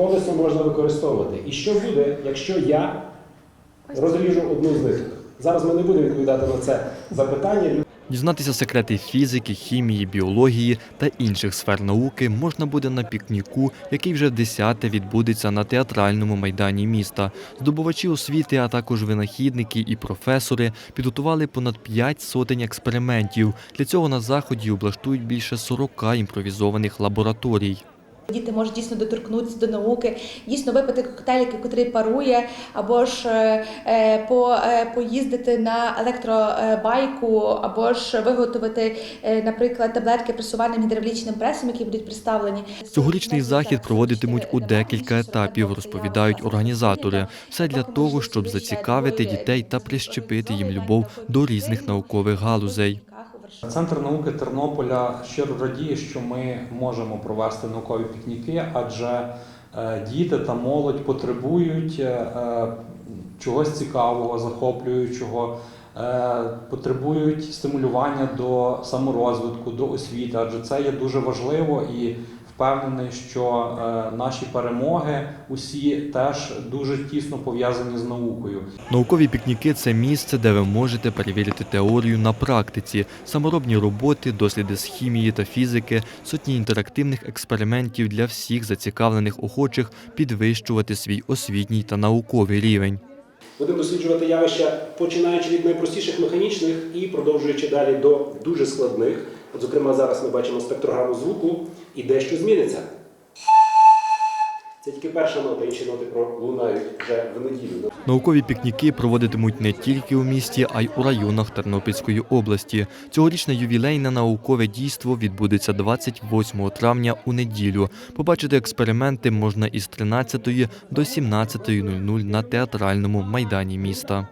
компасом можна використовувати. І що буде, якщо я розріжу одну з них? Зараз ми не будемо відповідати на це запитання. Дізнатися секрети фізики, хімії, біології та інших сфер науки можна буде на пікніку, який вже десяте відбудеться на театральному майдані міста. Здобувачі освіти, а також винахідники і професори підготували понад п'ять сотень експериментів. Для цього на заході облаштують більше 40 імпровізованих лабораторій. Діти можуть дійсно доторкнутися до науки, дійсно випити коктейль, який парує, або ж е, е, по, е, поїздити на електробайку, або ж виготовити, наприклад, таблетки пресувальним гідравлічним пресом, які будуть представлені. Цьогорічний захід проводитимуть у декілька етапів, розповідають організатори. Все для того, щоб зацікавити дітей та прищепити їм любов до різних наукових галузей. Центр науки Тернополя щиро радіє, що ми можемо провести наукові пікніки, адже е, діти та молодь потребують е, е, чогось цікавого, захоплюючого, потребують стимулювання до саморозвитку, до освіти, адже це є дуже важливо і впевнений, що е, наші перемоги усі теж дуже тісно пов'язані з наукою. Наукові пікніки це місце, де ви можете перевірити теорію на практиці, саморобні роботи, досліди з хімії та фізики, сотні інтерактивних експериментів для всіх зацікавлених охочих підвищувати свій освітній та науковий рівень. Будемо досліджувати явища, починаючи від найпростіших механічних і продовжуючи далі до дуже складних. От, зокрема, зараз ми бачимо спектрограму звуку і дещо зміниться. Це тільки перша нота, інші ноти пролунають вже в неділю. Наукові пікніки проводитимуть не тільки у місті, а й у районах Тернопільської області. Цьогорічне ювілейне наукове дійство відбудеться 28 травня у неділю. Побачити експерименти можна із 13 до 17.00 на театральному майдані міста.